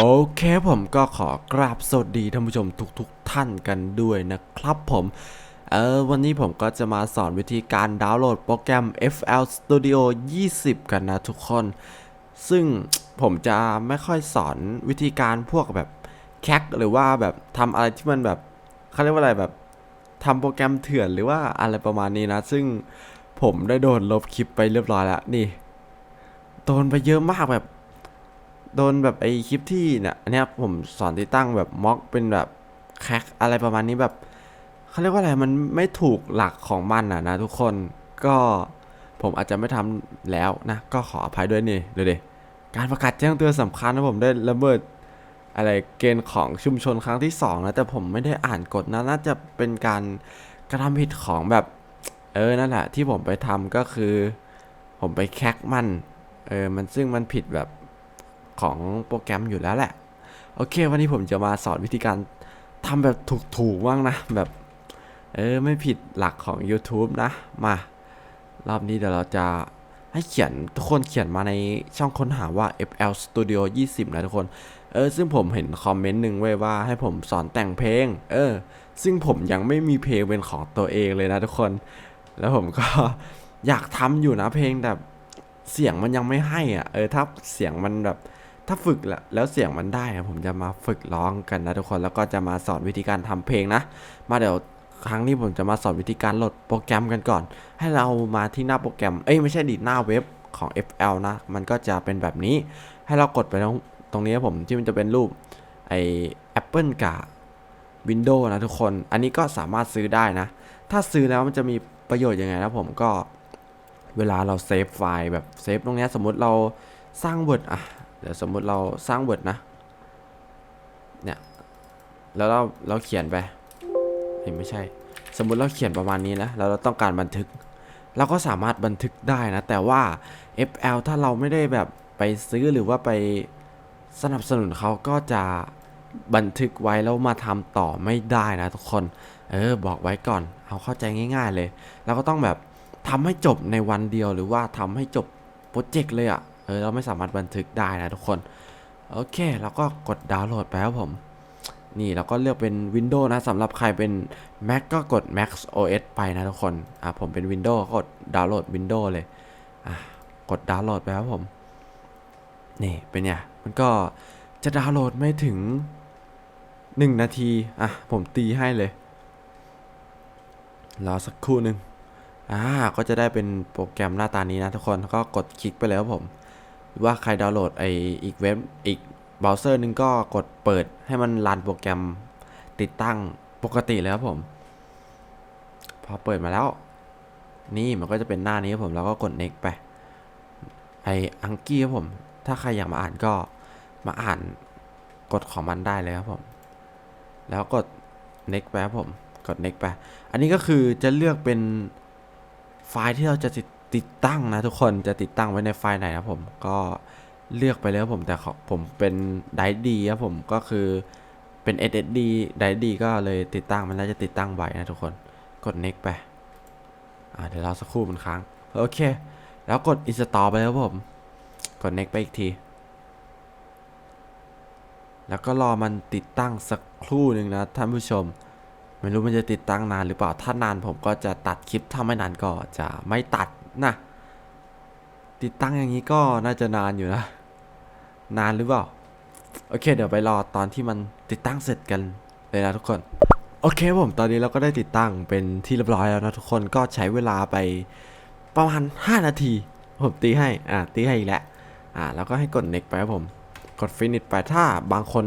โอเคผมก็ขอกราบสวัสดีท่านผู้ชมทุกๆทท่านกันด้วยนะครับผมเออวันนี้ผมก็จะมาสอนวิธีการดาวน์โหลดโปรแกรม FL Studio 20 กันนะทุกคน ซึ่งผมจะไม่ค่อยสอนวิธีการพวกแบบแคคหรือว่าแบบทำอะไรที่มันแบบเขาเรียกว่าอะไรแบบทำโปรแกรมเถื่อนหรือว่าอะไรประมาณนี้นะ ซึ่งผมได้โดนลบคลิปไปเรียบร้อยแล้วนี่โดนไปเยอะมากแบบ โดนแบบไอคลิปที่เนี่ยอันนี้ผมสอนติดตั้งแบบม็อกเป็นแบบแคคอะไรประมาณนี้แบบเขาเรียกว่าอะไรมันไม่ถูกหลักของมันอะนะทุกคนก็ผมอาจจะไม่ทำแล้วนะ ก็ขออภัยด้วยนี่เดี๋ยวดิการประกาศแจ้งเตือนสำคัญนะผมได้ระเบิดอะไรเกณฑ์ของชุมชนครั้งที่สองนะแต่ผมไม่ได้อ่านกฎนะน่าจะเป็นการกระทำผิดของแบบ เออนั่นแหละที่ผมไปทำก็คือ ผมไปแคคมันเออมันซึ่งมันผิดแบบ ของโปรแกรมอยู่แล้วแหละ โอเค วันนี้ผมจะมาสอนวิธีการทำแบบถูกๆบ้างนะ แบบเออไม่ผิดหลักของ YouTube นะ มา รอบนี้เดี๋ยวเราจะให้เขียนทุกคนเขียนมาในช่องค้นหาว่า FL Studio 20 นะทุกคน เออ ซึ่งผมเห็นคอมเมนต์หนึ่งไว้ว่าให้ผมสอนแต่งเพลง เออ ซึ่งผมยังไม่มีเพลงเป็นของตัวเองเลยนะทุกคน แล้วผมก็อยากทำอยู่นะเพลงแต่เสียงมันยังไม่ให้อะ เออ ถ้าเสียงมันแบบ ถ้าฝึกแล้วแล้วเสียงมันได้ผมจะมาฝึกร้องกันนะทุกคนแล้วก็จะมาสอนวิธีการทำเพลงนะ มาเดี๋ยวครั้งนี้ผมจะมาสอนวิธีการโหลดโปรแกรมกันก่อน ให้เรามาที่หน้าโปรแกรมเอ้ยไม่ใช่ดิหน้าเว็บของ FL นะ มันก็จะเป็นแบบนี้ ให้เรากดไปตรงตรงนี้ครับผมที่มันจะเป็นรูปไอ Apple กับ Windows นะทุกคน อันนี้ก็สามารถซื้อได้นะ ถ้าซื้อแล้วมันจะมีประโยชน์ยังไงนะผมก็เวลาเราเซฟไฟล์แบบเซฟตรงนี้สมมติเราสร้าง Word อะ เดี๋ยวสมมุติเราสร้าง Word นะ เนี่ย แล้วเราเราเขียนไปเห็นไม่ใช่ สมมุติเราเขียนประมาณนี้นะแล้วเราต้องการบันทึก เราก็สามารถบันทึกได้นะ แต่ว่า FL ถ้าเราไม่ได้แบบไปซื้อหรือว่าไปสนับสนุนเขาก็จะบันทึกไว้แล้วมาทำต่อไม่ได้นะทุกคน เออ บอกไว้ก่อน เอาเข้าใจง่าย ๆ เลยเราก็ต้องแบบทำให้จบในวันเดียวหรือว่าทำให้จบโปรเจกต์เลยอะ่ะ เออเราไม่สามารถบันทึกได้นะทุกคน โอเคแล้วก็กดดาวน์โหลดไปครับผม นี่เราก็เลือกเป็น Windows นะสำหรับใครเป็น Mac ก็กด Mac OS ไปนะทุกคน อะผมเป็น Windows ก็กดดาวน์โหลด Windows เลย อะกดดาวน์โหลดไปครับผม นี่เป็นไงมันก็จะดาวน์โหลดไม่ถึง 1 นาที อะผมตีให้เลย รอสักครู่หนึ่งอ่า ก็จะได้เป็นโปรแกรมหน้าตานี้นะทุกคน ก็กดคลิกไปเลยครับผม ว่าใครดาวน์โหลดไออีกเว็บอีกเบราว์เซอร์หนึงก็กดเปิดให้มันรันโปรแกรมติดตั้งปกติเลยครับผม พอเปิดมาแล้ว นี่มันก็จะเป็นหน้านี้ครับผมแล้วก็กด next ไปไออังกี้ครับผม ถ้าใครอยากมาอ่านก็มาอ่านกฎของมันได้เลยครับผม แล้วกด next ไปครับผม กด next ไป อันนี้ก็คือจะเลือกเป็นไฟล์ที่เราจะติด ติดตั้งนะทุกคนจะติดตั้งไว้ในไฟล์ไหนนะผมก็เลือกไปเลยครับผมแต่ของผมเป็นไดดีครับผมก็คือเป็น SSD ไดดีก็เลยติดตั้งมันน่าจะติดตั้งไว้นะทุกคนกด next ไปอ่าเดี๋ยวเราสักครู่มันค้างโอเค แล้วกด install ไปแล้วผม กด next ไปอีกที แล้วก็รอมันติดตั้งสักครู่หนึ่งนะท่านผู้ชม ไม่รู้มันจะติดตั้งนานหรือเปล่าถ้านานผมก็จะตัดคลิปถ้าไม่นานก็จะไม่ตัด นะติดตั้งอย่างนี้ก็น่าจะนานอยู่นะ นานหรือเปล่า โอเค เดี๋ยวไปรอตอนที่มันติดตั้งเสร็จกันเลยนะทุกคน โอเคผมตอนนี้เราก็ได้ติดตั้งเป็นที่เรียบร้อยแล้วนะทุกคนก็ใช้เวลาไปประมาณ 5 นาที ผมตีให้ อ่าตีให้อีกแล้วอ่าแล้วก็ให้กด next ไปครับผม กด finish ไปถ้าบางคน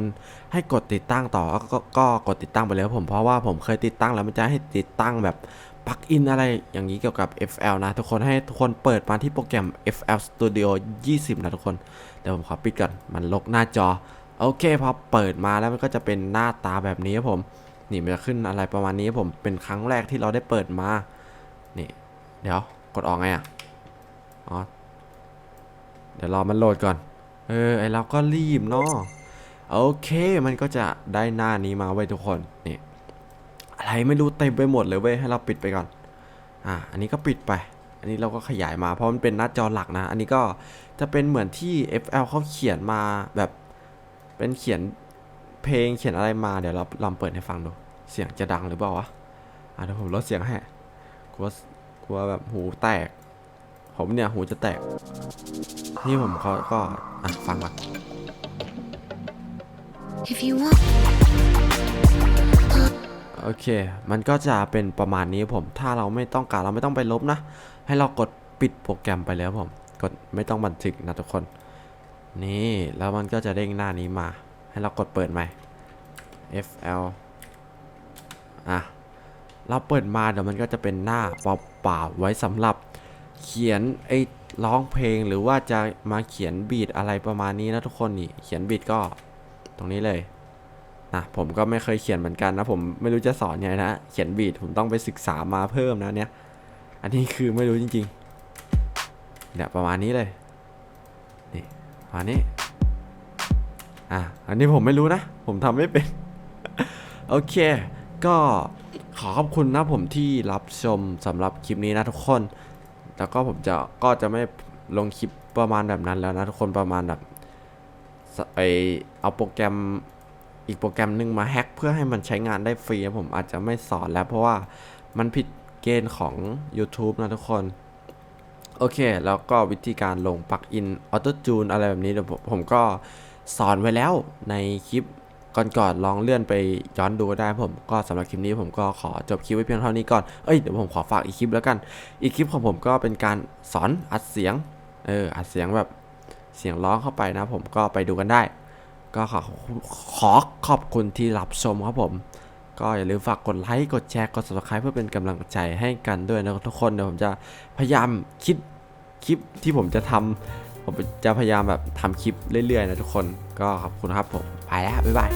ให้กดติดตั้งต่อก็กก็กดติดตั้งไปเลยครับผมเพราะว่าผมเคยติดตั้งแล้วมันจะให้ติดตั้งแบบ ปลั๊กอินอะไรอย่างนี้เกี่ยวกับ FL นะ ทุกคนให้ทุกคนเปิดมาที่โปรแกรม FL Studio 20 นะทุกคน เดี๋ยวผมขอปิดก่อนมันลกหน้าจอ โอเคพอเปิดมาแล้วมันก็จะเป็นหน้าตาแบบนี้ครับผม นี่มันจะขึ้นอะไรประมาณนี้ครับผมเป็นครั้งแรกที่เราได้เปิดมา นี่ เดี๋ยวกดออกไงอะอ๋อเดี๋ยวรอมันโหลดก่อน เออไอเราก็รีบเนาะโอเคมันก็จะได้หน้านี้มาไว้ทุกคนนี่ อะไรไม่รู้เต็มไปหมดเลยเว้ยให้เราปิดไปก่อน อ่า อันนี้ก็ปิดไป อันนี้เราก็ขยายมาเพราะมันเป็นหน้าจอหลักนะ อันนี้ก็จะเป็นเหมือนที่ FL เขาเขียนมาแบบเป็นเขียนเพลงเขียนอะไรมาเดี๋ยวเราลองเปิดให้ฟังดู เสียงจะดังหรือเปล่าวะอะเดี๋ยวผมลดเสียงให้กลัวกลัวแบบหูแตก ผมเนี่ยหูจะแตก นี่ผมเขาก็อะฟังก่อน If you want, โอเค มันก็จะเป็นประมาณนี้ผม ถ้าเราไม่ต้องการเราไม่ต้องไปลบนะ ให้เรากดปิดโปรแกรมไปเลยครับผม กดไม่ต้องบันทึกนะทุกคน นี่ แล้วมันก็จะเด้งหน้านี้มา ให้เรากดเปิดใหม่ FL อะ เราเปิดมาเดี๋ยวมันก็จะเป็นหน้าเปล่าๆไว้สำหรับเขียนไอ้ร้องเพลงหรือว่าจะมาเขียนบีทอะไรประมาณนี้นะทุกคนนี่ เขียนบีทก็ตรงนี้เลย นะผมก็ไม่เคยเขียนเหมือนกันนะผมไม่รู้จะสอนไงนะเขียนบีทผมต้องไปศึกษามาเพิ่มนะเนี่ยอันนี้คือไม่รู้จริงๆเนี่ยประมาณนี้เลยนี่ประมาณนี้อะอันนี้ผมไม่รู้นะ ผมทำไม่เป็น โอเค ก็ขอขอบคุณนะผมที่รับชมสำหรับคลิปนี้นะทุกคน แล้วก็ผมจะก็จะไม่ลงคลิปประมาณแบบนั้นแล้วนะทุกคนประมาณแบบไอเอาโปรแกรม อีกโปรแกรมหนึ่งมาแฮ็กเพื่อให้มันใช้งานได้ฟรีนะผมอาจจะไม่สอนแล้วเพราะว่ามันผิดเกณฑ์ของ YouTube นะทุกคน โอเค แล้วก็วิธีการลงปลั๊กอินออโต้จูนอะไรแบบนี้เดี๋ยวผมผมก็สอนไว้แล้วในคลิปก่อนๆลองเลื่อนไปย้อนดูได้ผมก็สำหรับคลิปนี้ผมก็ขอจบคลิปไว้เพียงเท่านี้ก่อน เอ้ยเดี๋ยวผมขอฝากอีกคลิปแล้วกัน อีกคลิปของผมก็เป็นการสอนอัดเสียง เอออัดเสียงแบบเสียงร้องเข้าไปนะผมก็ไปดูกันได้ ก็ขอขอขอบคุณที่รับชมครับผม ก็อย่าลืมฝากกดไลค์ กดแชร์ กด subscribe เพื่อเป็นกำลังใจให้กันด้วยนะทุกคนเดี๋ยวผมจะพยายามคิดคลิปที่ผมจะทำผมจะพยายามแบบทำคลิปเรื่อยๆนะทุกคน ก็ขอบคุณครับผม ไปแล้ว บ๊ายบาย